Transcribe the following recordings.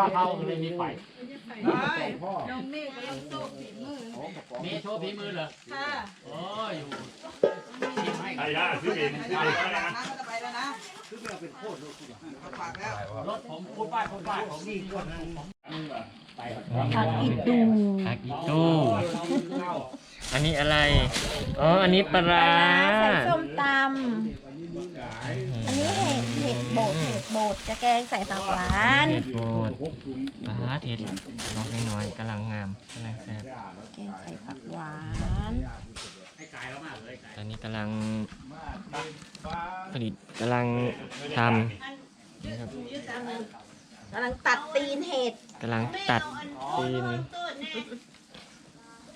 ข้าเท่าเลยมีไฟน้องเมฆกำลังโซ่ฝีมือมีโชว์ฝีมือเหรอค่ะโอ้ยอยู่ชิมให้ใครได้ซื้อเองซื้อเองก็ได้นะไปแล้วนะรถผมพูดป้ายพูดป้ายผมนี่คนผมไปผักอีตูผักอีตูอันนี้อะไร อ๋อ อันนี้ปลาใส่ส้มตำ อันนี้เห็ดเห็ดโบดเห็ดโบดจะแกงใส่ผักหวานเห็ดโบดปลาร้าเห็ดดอกน้อยๆกำลังงามกำลังแซ่บแกงใส่ผักหวานให้กายแล้วมากเลยตอนนี้กำลังผลิตกำลังทำนะครับกำลังตัดตีนเห็ดกำลังตัดตีน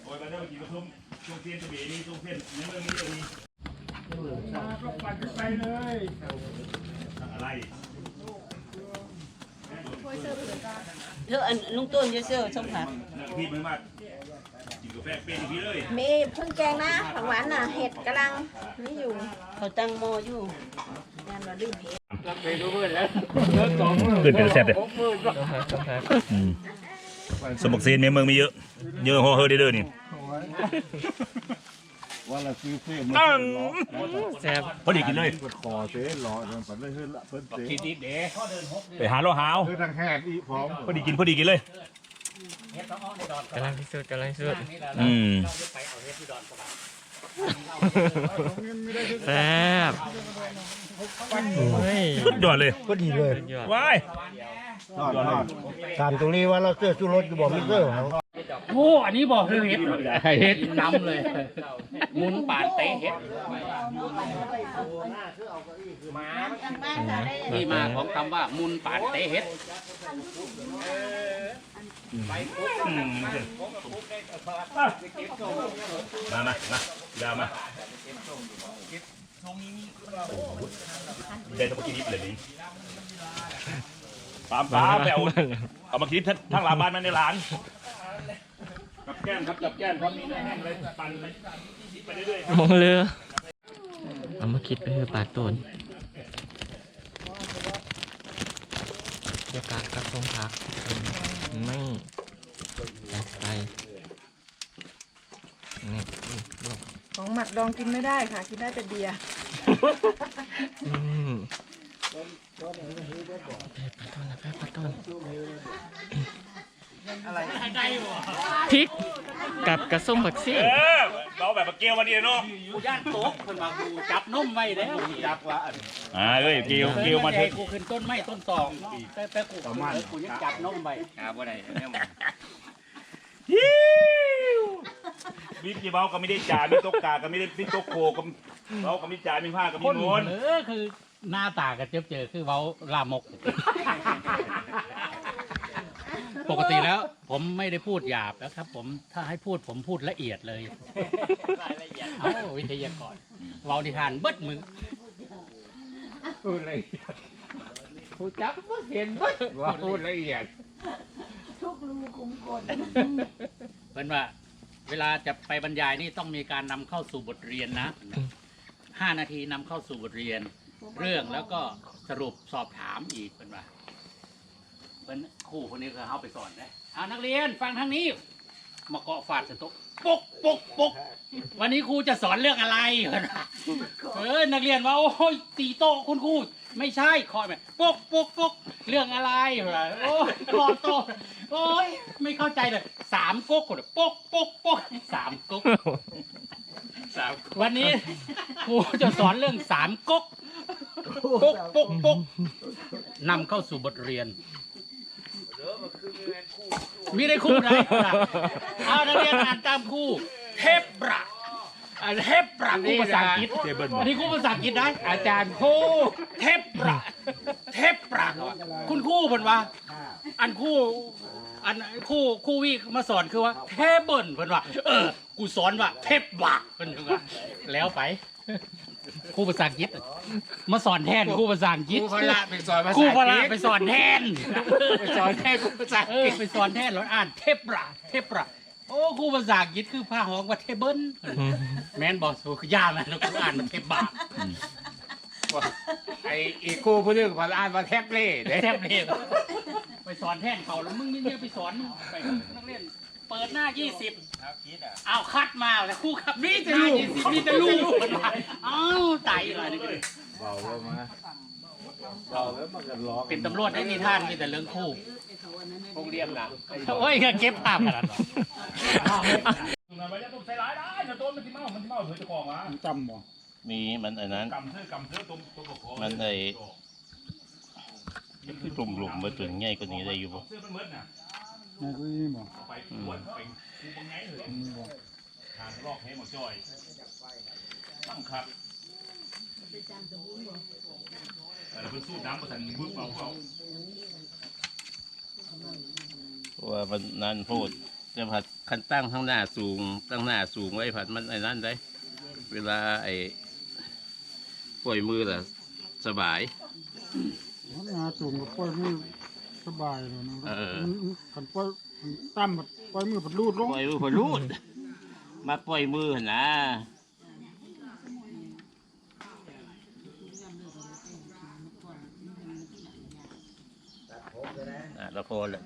โอ้ยมาเริ่มกินกระทุ่มช่วงเพี้ยนจะมีนี่ช่วงเพี้ยนในเรื่องนี้จะ มีอะไรเธออันลุงต้นเยอะๆชมค่ะนักพี่มันมากินกาแฟเป็นอย่างนี้เลยมีเพิ่งแกงนะผักหวานน่ะเห็ดกำลังนี่อยู่เขาตั้งหม้ออยู่งานมาดื้อเห็ดขึ้นเป็นแซ่บเลยต้องพักต้องพักสมบักเซนเมืองมีเยอะ เยอะห่อเฮอเด้อนี่ ว่าเราซื้อเพื่อมันตั้งแซ่บพอดีกินเลยปวดคอเต้หล่อมันปัดเลยเฮ้ยละเพิ่นเต้ทีนี้เด้ไปหาเราหาวเฮ้ยทางแหบอีพร้อมพอดีกินพอดีกินเลยเฮ็ดต้องอ้อมในดอนกำลังที่สุดกำลังที่สุดนี่แหละอืมเราจะไปเอาเฮ็ดที่ดอนสบายแซ่บโอ้ยสุดยอดเลยก็ดีเลยสุดยอดว้ายนอนนอนถามตรงนี้ว่าเราเสื้อชูรสอยู่บ่มีเสื้อเหรอ โอ้อันนี้บอกคือเฮ็ดเฮ็ดน้ำเลยหมุนปาดเตะเฮ็ดที่มาของคำว่ามุนปาดเตะเฮ็ดอืมมามามาดามาเดินต้องมากินนิดเลยดิปามปามไปเอาเอามากินทั้งหลาบ้านมันในร้านกับ แก้มครับกับแก้มพร้อมนี้นะแห้งเลยปั่นไปไปเรื่อยๆมองเรือเอามาคิดไปเพื่อปาดต้นบรรยากาศกับทรงพักไม่จัดไปนี่อืมของหมักดองกินไม่ได้ค่ะ กินได้แต่เบียร์อืมแพ้ปลาต้นนะแพ้ปลาต้นพริก กับกระส้มผักซี่เออเราแบบมาเกลียววันนี้เนาะกูย่านโต๊ะเพิ่นว่ากูจับนมไว้แล้วจับว่าอ่าเอ้ยเกลียวเกลียวมาเถเฮ้อะกูขึ้นต้นไม้ต้นตองแต่แต่กูขึ้นเออกูยังจับนมไว้ครับบ่ได้แน่หมดมีกี่เบาก็ไม่ได้จ่ามีตกกาก็ไม่ได้มีตกโคก็เบาก็มีจ่ามีผ้าก็มีคนโนนเออคือหน้าตากันเจอเจอคือเว้าลามก ปกติแล้วผมไม่ได้พูดหยาบนะครับ ผมถ้าให้พูดผมพูดละเอียดเลยรายละเอียดเอ้าวิทยากรเว้านิทานเบิดมือพูดละเอียดพูดจับบ่เห็นเบิดว่าพูดละเอียดทุกรูคุมกลเพิ่นว่า เวลาจะไปบรรยายนี่ต้องมีการนำเข้าสู่บทเรียนนะห้านาทีนำเข้าสู่บทเรียน เรื่องแล้วก็สรุปสอบถามอีกเป็นว่า เป็นครูคนนี้คือเขาไปสอนนะเอานักเรียนฟังทางนี้มาเกาะฟาดสต๊กปกปกปกวันนี้ครูจะสอนเรื่องอะไรเพิ่นว่าเออนักเรียนว่าโอ้ยตีโต๊ะคุณครูไม่ใช่คอยไหมปกปกปกเรื่องอะไรเพิ่นว่าโอ้ยคอโต๊ะโอ้ยไม่เข้าใจเลยสามก๊กคนปกปกปกสามก๊กสามวันนี้ครูจะสอนเรื่องสามก๊กปกปกปกนำเข้าสู่บทเรียน มีได้คู่ไหนเอานักเรียนอ่านตามคู่เทปบระอ่าเทปบระคู่ภาษาอังกฤษอันนี้คู่ภาษาอังกฤษนะอาจารย์คู่เทปบระเทปบระคุณครู่เพิ่นว่า อันคู่อันคู่คู่วิมาสอนคือว่าเทเบิลเพิ่นว่า เออ กูสอนว่าเทปบระเพิ่นว่าแล้วไป ครู่ภาษาอังกฤษมาสอนแทนครู่ภาษาอังกฤษครูพละไปสอนภาษาครู่พละอังกฤษไปสอนแทนไปสอนแค่ครูภาษาเออังอกฤษไปสอนแทนเราอ่านเทประเทประโอ้ครูภาษาอังกฤษคือผ้าหองว่าเทเบิลแมนบอกสูคือยากนะกูอ่านมันเทปบะไออีกครูผู้นึงภาษาอ่านว่าแท็บเล่เด้เทปเล่ไปสอนแท่นเขาแล้วมึงนี่เนี่ยไปสอนมึงไปนักเรียนเปิดหน้า20อ้าวคัดมาแล้วครู่ครับนี่จะลูกนี่จะลูกอ้าวตายเลยนี่ก็เลยเป็นตำรวจได้มีท่านมีแต่เรื่องคู่โรงเรียนนะโอ้ยเก็บภาพขนาดนั้นงานไปแล้วต้องใส่ร้ายได้นะต้นมันที่เมามันที่เมาเถื่อนจะกองวะจำบ่มีมันอันนั้นกำเสื้อกำเสื้อตรงตรงกับคอมันไอ้ที่ตุ่มหลุมมาตัวใหญ่กว่านี้ได้อยู่บ่เสื้อมั นเมิดน่ะนายกูนี่บ่ไปปวดไปกูบังไงเลยทางลอกให้หมดจอยตั้งครับแต่เราเพิ่งสู้น้ำมาทันบึ้งเบาเขาเพราะว่ามันนั่นพูดจะผัดคันตั้งข้างหน้าสูง ตั้งหน้าสูงไว้ผัดมันไอ้นั่นได้ เวลาไอ้ปล่อยมือล่ะสบายงาสูงกับปล่อยมือ สบายเลยนะเออกันปล่อยตั้มปล่อยมือผัดรูดลงปล่อยมือพอรูด มาปล่อยมือหั่นนะอะแล้วพอละ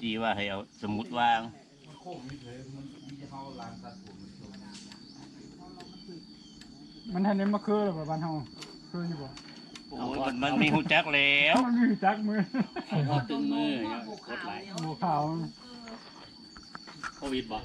จีว่าให้เอาสมุดวาง มันทันได้มาคือหรือเปล่าบ้านเฮาคืออยู่บ่ โอ้ยมันมันมีหูจักแล้วมันมีจักมือพอตึงมือเนี่ยกดไหลหมูขาว โควิดบอก